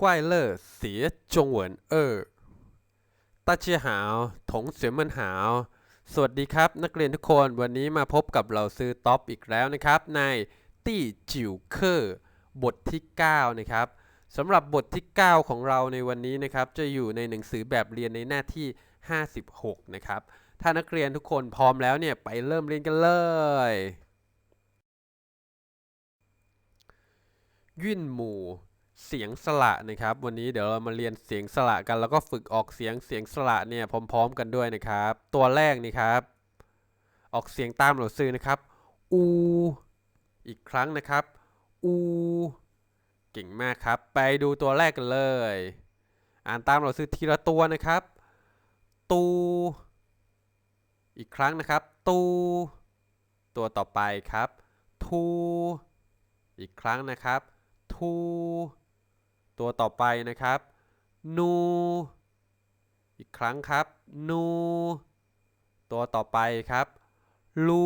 怪乐学中文二大家好同学们好สวัสดีครับ นักเรียนทุกคนวันนี้มาพบกับเราซื้อท็อปอีกแล้วนะครับ ในตี้จิวเคอร์บทที่ 9 นะครับสำหรับบทที่ 9 ของเราในวันนี้นะครับ จะอยู่ในหนังสือแบบเรียนในหน้าที่ 56 นะครับ ถ้านักเรียนทุกคนพร้อมแล้วเนี่ย ไปเริ่มเรียนกันเลย ยื่นหมู่ เสียงสระนะครับ วันนี้เดี๋ยวเรามาเรียนเสียงสระกันแล้วก็ฝึกออกเสียงเสียงสระเนี่ยพร้อม ๆ กันด้วยนะครับ ตัวแรกนี่ครับ ออกเสียงตามหลัวซื้อนะครับ อู อีกครั้งนะครับ อู เก่งมากครับ ไปดูตัวแรกกันเลย อ่านตามหลัวซื้อทีละตัวนะครับ ตู อีกครั้งนะครับ ตู ตัวต่อไปครับ ทู อีกครั้งนะครับ ทู ตัวต่อไปนะครับ นู อีกครั้งครับ นู ตัวต่อไปครับ ลู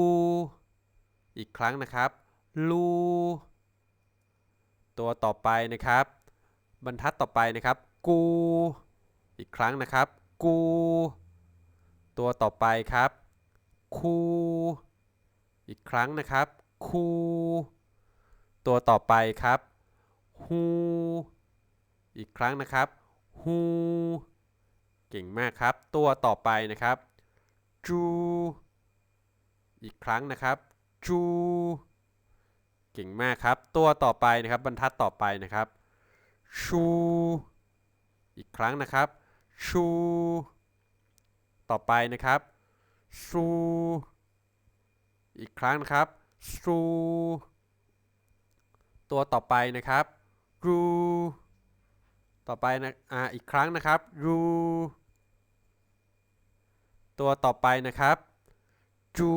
อีกครั้งนะครับ ลู ตัวต่อไปนะครับ บรรทัดต่อไปนะครับ กู อีกครั้งนะครับ กู ตัวต่อไปครับ คู อีกครั้งนะครับ คู ตัวต่อไปครับฮู อีกครั้งนะครับฮูเก่งมากครับ ตัวต่อไปนะครับ จูอีกครั้งนะครับ จูเก่งมากครับ ตัวต่อไปนะครับ บรรทัดต่อไปนะครับ ชู อีกครั้งนะครับ ชู ต่อไปนะครับ ซูอีกครั้งนะครับ ซู ตัวต่อไปนะครับ รู ต่อไปนะอ่าอีกครั้งนะครับรูตัวต่อไปนะครับ จู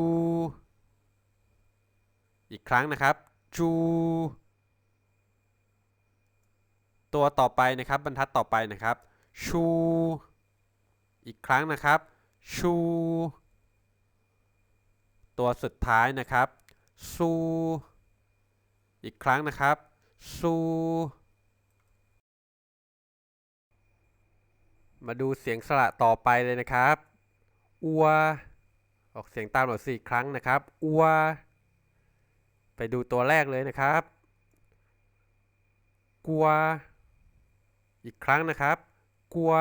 อีกครั้งนะครับ จู ตัวต่อไปนะครับ บรรทัดต่อไปนะครับ ชู อีกครั้งนะครับ ชู ตัวสุดท้ายนะครับ ซู อีกครั้งนะครับ ซู มาดูเสียงสระต่อไปเลยนะครับ อัว ออกเสียงตามหน่อยสี่ครั้งนะครับ อัว ไปดูตัวแรกเลยนะครับ กัว อีกครั้งนะครับ กัว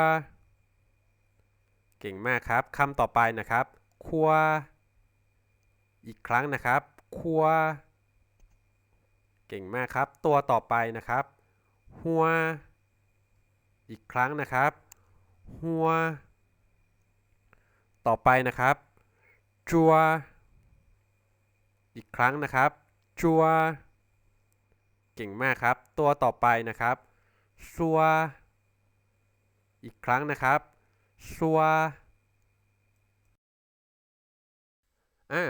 เก่งมากครับคำต่อไปนะครับ คัว อีกครั้งนะครับ คัว เก่งมากครับ ตัวต่อไปนะครับ หัว อีกครั้งนะครับ หัว ต่อไปนะครับ จัว อีกครั้งนะครับ จัว เก่งมากครับ ตัวต่อไปนะครับซัว อีกครั้งนะครับซัวอ่า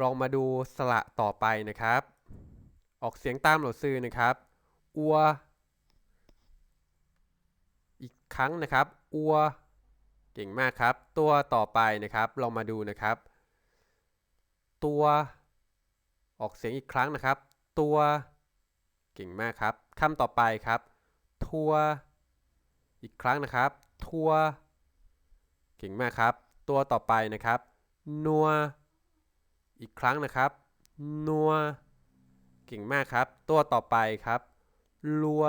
ลองมาดูสระต่อไปนะครับ ออกเสียงตามหลดซื้อนะครับ อัว อีกครั้งนะครับ อัว เก่งมากครับ ตัวต่อไปนะครับลองมาดูนะครับ ตัวออกเสียงอีกครั้งนะครับ ตัว เก่งมากครับคำต่อไปครับ ทัว อีกครั้งนะครับ ทัว เก่งมากครับ ตัวต่อไปนะครับ นัว อีกครั้งนะครับ นัว เก่งมากครับ ตัวต่อไปครับ ลัว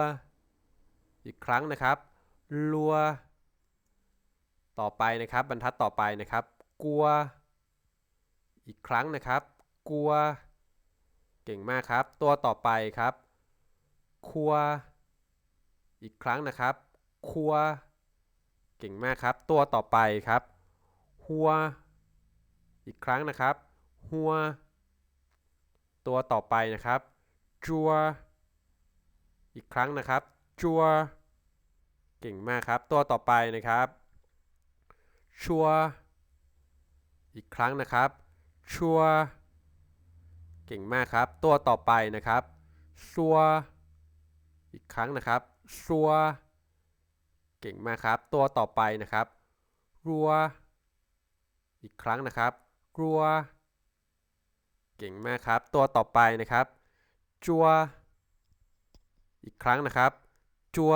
อีกครั้งนะครับ ลัว ต่อไปนะครับบรรทัดต่อไปนะครับ กลัว อีกครั้งนะครับ กลัว เก่งมากครับ ตัวต่อไปครับ ครัว อีกครั้งนะครับ ครัว เก่งมากครับ ตัวต่อไปครับ หัว อีกครั้งนะครับ หัว ตัวต่อไปนะครับ จัว อีกครั้งนะครับ จัว เก่งมากครับ ตัวต่อไปนะครับ ชัวอีกครั้งนะครับชัวเก่งมากครับ ตัวต่อไปนะครับซัวอีกครั้งนะครับซัวเก่งมากครับ ตัวต่อไปนะครับ รัว อีกครั้งนะครับ รัว เก่งมากครับ ตัวต่อไปนะครับ จัว อีกครั้งนะครับ จัว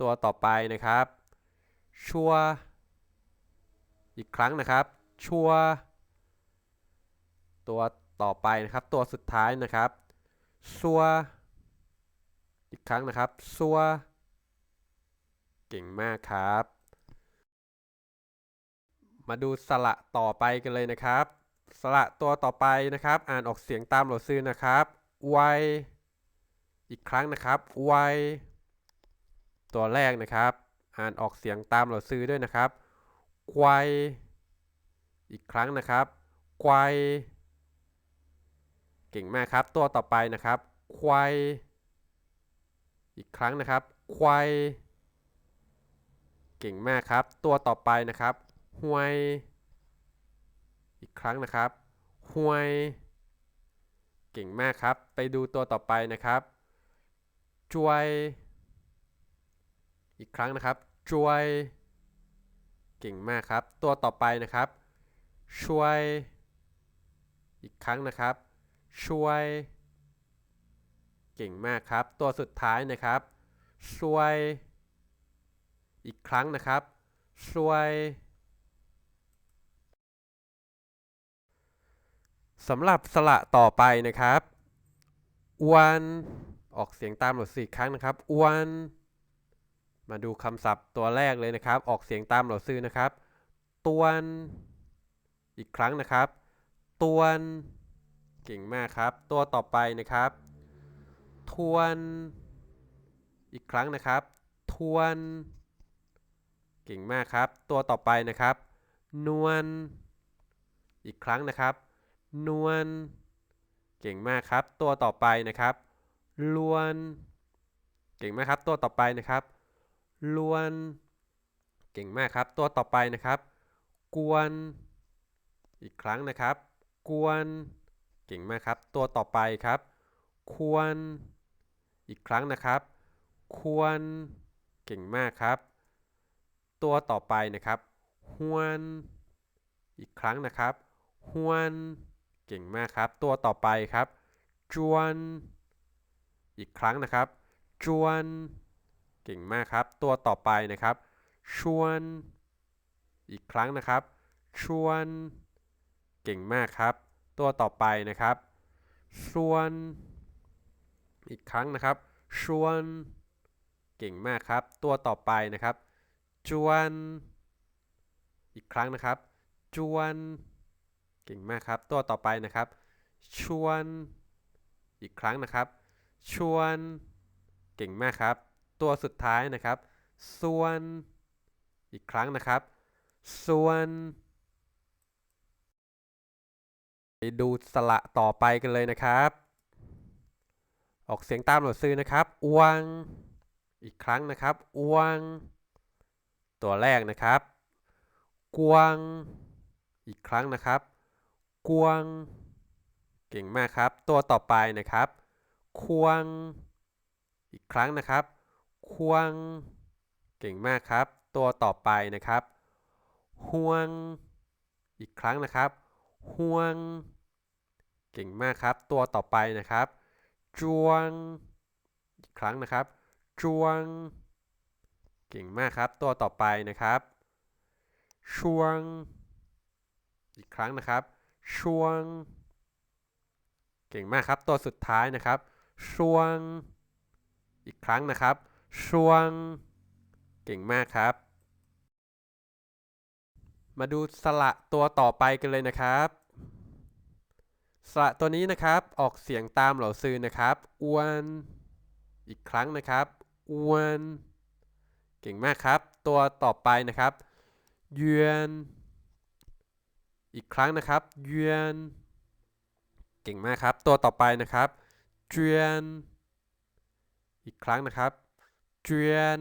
ตัวต่อไปนะครับ ชัวอีกครั้งนะครับ ชัวตัวต่อไปนะครับ ตัวสุดท้ายนะครับซัวอีกครั้งนะครับซัวเก่งมากครับ มาดูสระต่อไปกันเลยนะครับ สระตัวต่อไปนะครับ อ่านออกเสียงตามหลาซื้อนะครับไวอีกครั้งนะครับไวตัวแรกนะครับ อ่านออกเสียงตามเหลาซื้อด้วยนะครับไวายอีกครั้งนะครับไวายเก่งมากครับตัวต่อไปนะครับควายอีกครั้งนะครับควายเก่งมากครับ ตัวต่อไปนะครับหวย อีกครั้งนะครับหวย เก่งมากครับ ไปดูตัวต่อไปนะครับจวย อีกครั้งนะครับจวยเก่งมากครับ ตัวต่อไปนะครับ ช่วย อีกครั้งนะครับ ช่วย เก่งมากครับ ตัวสุดท้ายนะครับ ช่วย อีกครั้งนะครับ ช่วยสำหรับสระต่อไปนะครับอวนออกเสียงตามหลดสี่ครั้งนะครับอวน มาดูคำศัพท์ตัวแรกเลยนะครับ ออกเสียงตามหลดซื่อนะครับ ตวน อีกครั้งนะครับ ตวน เก่งมากครับ ตัวต่อไปนะครับ ทวน อีกครั้งนะครับ ทวน เก่งมากครับ ตัวต่อไปนะครับ นวล อีกครั้งนะครับ นวล เก่งมากครับ ตัวต่อไปนะครับ ลวน เก่งมากครับ ตัวต่อไปนะครับ ลวน เก่งมากครับ ตัวต่อไปนะครับ กวน อีกครั้งนะครับ กวน เก่งมากครับ ตัวต่อไปครับ ควร อีกครั้งนะครับ ควร เก่งมากครับ ตัวต่อไปนะครับ หวน อีกครั้งนะครับ หวน เก่งมากครับ ตัวต่อไปครับ จวน อีกครั้งนะครับ จวน เก่งมากครับ ตัวต่อไปนะครับ ชวน อีกครั้งนะครับ ชวน เก่งมากครับ ตัวต่อไปนะครับชวน อีกครั้งนะครับ ชวน เก่งมากครับ ตัวต่อไปนะครับ จวน อีกครั้งนะครับ จวน เก่งมากครับ ตัวต่อไปนะครับ ชวน อีกครั้งนะครับ ชวน เก่งมากครับ ตัวสุดท้ายนะครับ ส่วน อีกครั้งนะครับ ส่วนไปดูสระต่อไปกันเลยนะครับ ออกเสียงตามหลดซื้อนะครับ อวง อีกครั้งนะครับ อวง ตัวแรกนะครับ กวางอีกครั้งนะครับ กวางเก่งมากครับ ตัวต่อไปนะครับ ควง อีกครั้งนะครับ ควง เก่งมากครับ ตัวต่อไปนะครับ ห่วง อีกครั้งนะครับ ห่วง เก่งมากครับ ตัวต่อไปนะครับ จวง อีกครั้งนะครับ จวง เก่งมากครับ ตัวต่อไปนะครับ ช่วง อีกครั้งนะครับ ช่วง เก่งมากครับ ตัวสุดท้ายนะครับ ช่วงอีกครั้งนะครับ ช่วง เก่งมากครับ มาดูสระตัวต่อไปกันเลยนะครับ สระตัวนี้นะครับออกเสียงตามเหล่าซื้อนะครับอ้วน อีกครั้งนะครับอ้วน เก่งมากครับ ตัวต่อไปนะครับเยือนอีกครั้งนะครับเยือนเก่งมากครับ ตัวต่อไปนะครับเจียนอีกครั้งนะครับ เจียน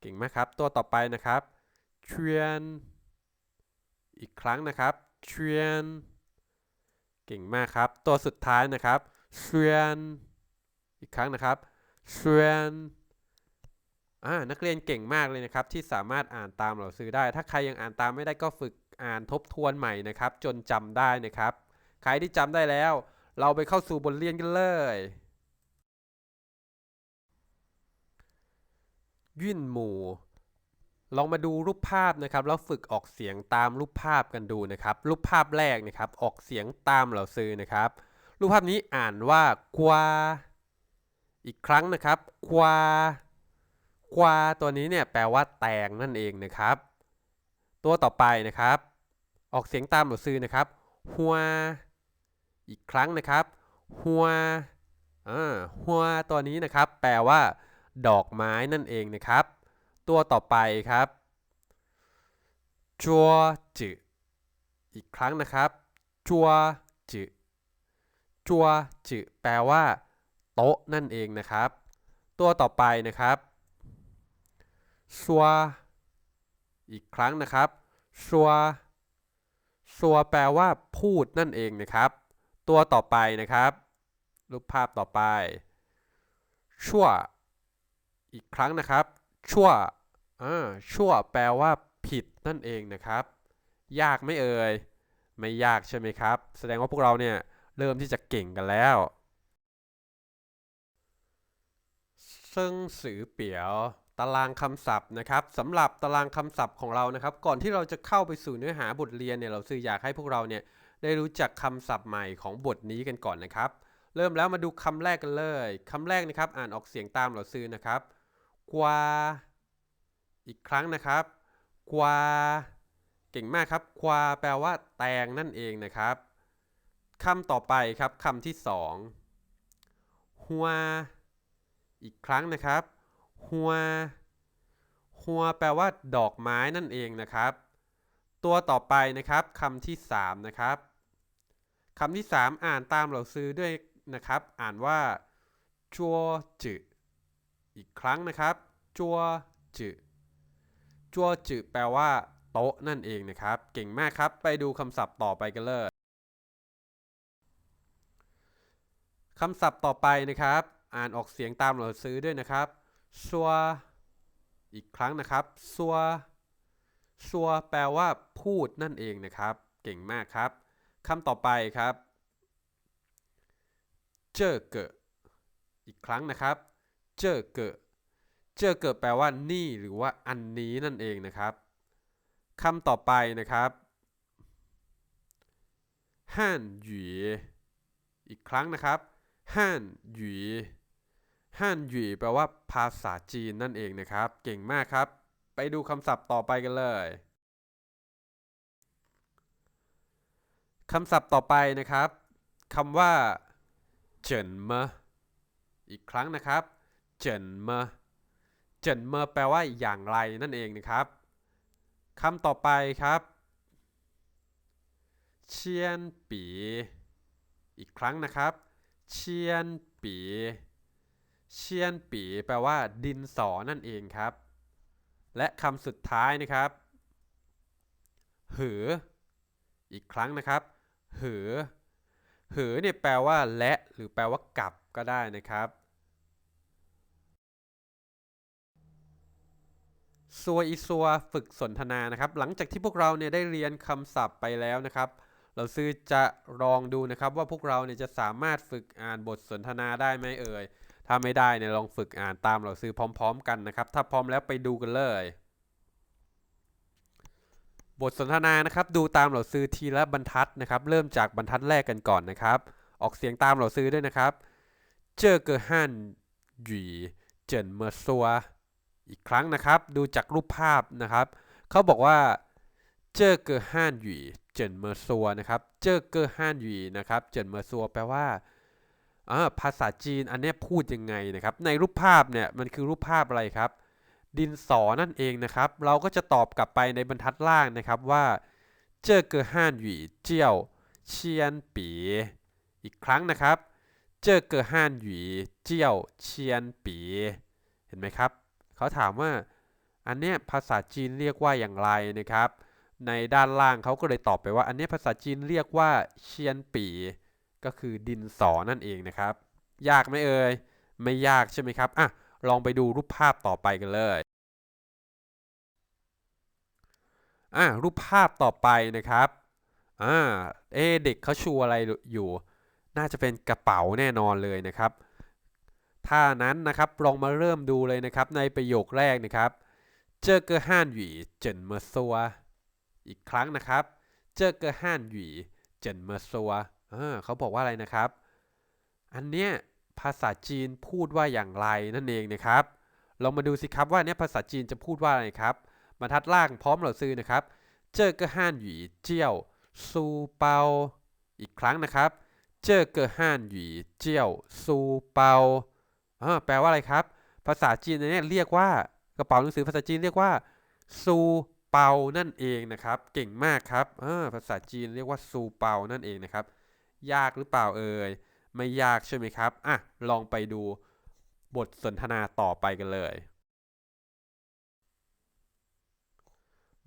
เก่งมากครับ ตัวต่อไปนะครับเจียนอีกครั้งนะครับเจียนเก่งมากครับ ตัวสุดท้ายนะครับเจียนอีกครั้งนะครับเจียนอ่านักเรียนเก่งมากเลยนะครับ ที่สามารถอ่านตามเราซื้อได้ ถ้าใครยังอ่านตามไม่ได้ก็ฝึกอ่านทบทวนใหม่นะครับ จนจำได้นะครับ ใครที่จำได้แล้ว เราไปเข้าสู่บทเรียนกันเลย ยื่นหมู่ ลองมาดูรูปภาพนะครับแล้วฝึกออกเสียงตามรูปภาพกันดูนะครับ รูปภาพแรกนะครับ ออกเสียงตามเหล่าซื้อนะครับ รูปภาพนี้อ่านว่ากวาอีกครั้งนะครับ ควา ควาตัวนี้เนี่ยแปลว่าแตงนั่นเองนะครับ ตัวต่อไปนะครับ ออกเสียงตามเหล่าซื้อนะครับหัวอีกครั้งนะครับหัวอ่าหัวตัวนี้นะครับ แปลว่า ดอกไม้นั่นเองนะครับ ตัวต่อไปครับจัวจือีกครั้งนะครับจัวจืจัวจืแปลว่า โต๊ะนั่นเองนะครับ ตัวต่อไปนะครับซัวอีกครั้งนะครับซัวซัวแปลว่า พูดนั่นเองนะครับ ตัวต่อไปนะครับ รูปภาพต่อไปชั่ว อีกครั้งนะครับ ชั่วอ่าชั่วแปลว่าผิดนั่นเองนะครับ ยากไม่เอ่ยไม่ยากใช่ไหมครับ แสดงว่าพวกเราเนี่ยเริ่มที่จะเก่งกันแล้วซึ่งสือเปียวตารางคำศัพท์นะครับสำหรับตารางคำศัพท์ของเรานะครับ ก่อนที่เราจะเข้าไปสู่เนื้อหาบทเรียนเนี่ยเราซื้ออยากให้พวกเราเนี่ยได้รู้จักคำศัพท์ใหม่ของบทนี้กันก่อนนะครับ เริ่มแล้วมาดูคำแรกกันเลยคำแรกนะครับ อ่านออกเสียงตามเราซื้อนะครับ กวาอีกครั้งนะครับ กวาเก่งมากครับควาแปลว่า แตงนั่นเองนะครับคำต่อไปครับคำที่สองหัว อีกครั้งนะครับ หัว หัวแปลว่า ดอกไม้นั่นเองนะครับ ตัวต่อไปนะครับคำที่สามนะครับคำที่สามอ่านตามเราซื้อด้วยนะครับ อ่านว่าจัวจือ อีกครั้งนะครับ จัวจืจัวจืแปลว่า โต๊ะนั่นเองนะครับ เก่งมากครับ ไปดูคำศัพท์ต่อไปกันเลยคำศัพท์ต่อไปนะครับ อ่านออกเสียงตามเราซื้อด้วยนะครับซัวอีกครั้งนะครับซัวซัวแปลว่า พูดนั่นเองนะครับ เก่งมากครับคำต่อไปครับ เจอเกออีกครั้งนะครับ เจอเกอเจอเกอแปลว่านี่หรือว่าอันนี้นั่นเองนะครับคำต่อไปนะครับฮั่นหยีอีกครั้งนะครับฮั่นหยีฮั่นหยีแปลว่าภาษาจีนนั่นเองนะครับ เก่งมากครับ ไปดูคำศัพท์ต่อไปกันเลยคำศัพท์ต่อไปนะครับคำว่าเจินเมออีกครั้งนะครับ เจินเมอเจินเมอแปลว่าอย่างไรนั่นเองนะครับคำต่อไปครับ เชียนปี อีกครั้งนะครับ เชียนปี เชียนปีแปลว่า ดินสอนั่นเองครับ และคำสุดท้ายนะครับ หือ อีกครั้งนะครับ หือ หือเนี่ยแปลว่าและ หรือแปลว่ากับก็ได้นะครับ ซัวอีซัวฝึกสนทนานะครับ หลังจากที่พวกเราเนี่ยได้เรียนคำศัพท์ไปแล้วนะครับ เราซื้อจะลองดูนะครับ ว่าพวกเราเนี่ยจะสามารถฝึกอ่านบทสนทนาได้ไหมเอ่ย ถ้าไม่ได้เนี่ยลองฝึกอ่านตามเราซื้อพร้อม ๆ กันนะครับ ถ้าพร้อมแล้วไปดูกันเลย บทสนทนานะครับ ดูตามเราซื้อทีละบรรทัดนะครับ เริ่มจากบรรทัดแรกกันก่อนนะครับ ออกเสียงตามเราซื้อด้วยนะครับ เจอเกอฮันหยีเจินเมอซัว อีกครั้งนะครับ ดูจากรูปภาพนะครับเขาบอกว่าเจอเกอฮันหยีเจินเมอซัวนะครับ เจอเกอฮันหยีนะครับ เจินเมอซัวแปลว่าภาษาจีนอันนี้พูดยังไงนะครับ ในรูปภาพเนี่ยมันคือรูปภาพอะไรครับ ดินสอนั่นเองนะครับ เราก็จะตอบกลับไปในบรรทัดล่างนะครับว่าเจอเกอฮันหยีเจียวเชียนปีอีกครั้งนะครับ เจอเกอฮันหยีเจียวเชียนปีเห็นไหมครับ เขาถามว่าอันเนี้ยภาษาจีนเรียกว่าอย่างไรนะครับ ในด้านล่างเขาก็เลยตอบไปว่าอันนี้ภาษาจีนเรียกว่าเชียนปีก็คือดินสอนั่นเองนะครับ ยากไหมเอ่ยไม่ยากใช่ไหมครับอะลองไปดูรูปภาพต่อไปกันเลยอะรูปภาพต่อไปนะครับอ่าเอเด็กเขาชูอะไรอยู่ น่าจะเป็นกระเป๋าแน่นอนเลยนะครับ ถ้านั้นนะครับลองมาเริ่มดูเลยนะครับในประโยคแรกนะครับเจอเกอฮั่นหวีเจินเมอซัวอีกครั้งนะครับเจอเกอฮั่นหวีเจินเมอซัวเขาบอกว่าอะไรนะครับ อันเนี้ยภาษาจีนพูดว่าอย่างไรนั่นเองนะครับลองมาดูสิครับว่าเนี่ยภาษาจีนจะพูดว่าอะไรครับบรรทัดล่างพร้อมเหล่าซื้อนะครับ เจอเกอฮั่นหวีเจียวซูเปาอีกครั้งนะครับ เจอเกอฮั่นหวีเจียวซูเปา อ่าแปลว่าอะไรครับ ภาษาจีนเนี่ยเรียกว่ากระเป๋าหนังสือภาษาจีนเรียกว่าซูเปานั่นเองนะครับ เก่งมากครับอ่าภาษาจีนเรียกว่าซูเปานั่นเองนะครับ ยากหรือเปล่าเอ่ย ไม่ยากใช่ไหมครับ อ่ะ ลองไปดูบทสนทนาต่อไปกันเลย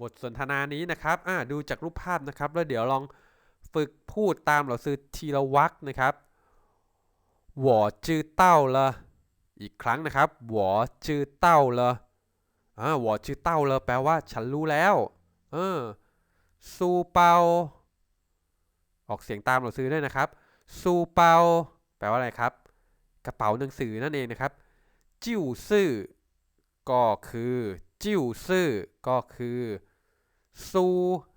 บทสนทนานี้นะครับ อ่ะ ดูจากรูปภาพนะครับ แล้วเดี๋ยวลองฝึกพูดตามเหล่าซื้อทีละวรรคนะครับ我知道了 อีกครั้งนะครับหวอชื่อเต้าเลยอ่าหวอชื่อเต้าเลยแปลว่า ฉันรู้แล้ว เออซูเปา ออกเสียงตามหนังสือได้นะครับซูเปา แปลว่าอะไรครับ กระเป๋าหนังสือนั่นเองนะครับ จิ้วซื่อ ก็คือ จิ้วซื่อ ก็คือ ซู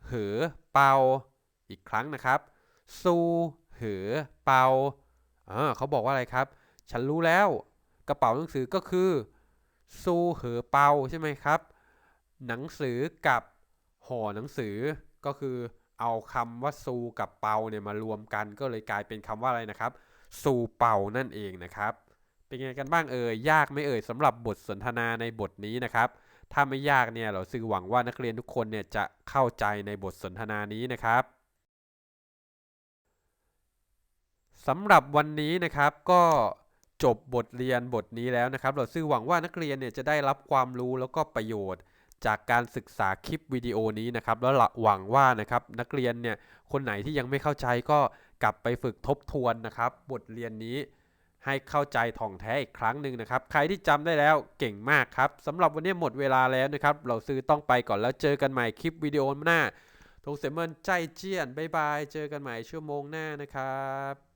เหอเปา อีกครั้งนะครับ ซูเหอเปาอ่าเขาบอกว่าอะไรครับ ฉันรู้แล้ว กระเป๋าหนังสือก็คือ ซูเหอเปาใช่ไหมครับ หนังสือกับห่อหนังสือก็คือเอาคำว่าซูกับเปาเนี่ยมารวมกันก็เลยกลายเป็นคำว่าอะไรนะครับ ซูเปานั่นเองนะครับ เป็นไงกันบ้างเอ่ยยากไม่เอ่ยสำหรับบทสนทนาในบทนี้นะครับ ถ้าไม่ยากเนี่ยเราซื้อหวังว่านักเรียนทุกคนเนี่ยจะเข้าใจในบทสนทนานี้นะครับสำหรับวันนี้นะครับก็ จบบทเรียนบทนี้แล้วนะครับ เราซื้อหวังว่านักเรียนเนี่ยจะได้รับความรู้แล้วก็ประโยชน์ จากการศึกษาคลิปวิดีโอนี้นะครับ แล้วหวังว่านะครับนักเรียนเนี่ยคนไหนที่ยังไม่เข้าใจก็กลับไปฝึกทบทวนนะครับ บทเรียนนี้ให้เข้าใจท่องแท้อีกครั้งหนึ่งนะครับ ใครที่จำได้แล้วเก่งมากครับสำหรับวันนี้หมดเวลาแล้วนะครับ เราซื้อต้องไปก่อนแล้วเจอกันใหม่คลิปวิดีโอหน้าทงเสเมินใจเจียนบายบาย เจอกันใหม่ชั่วโมงหน้านะครับ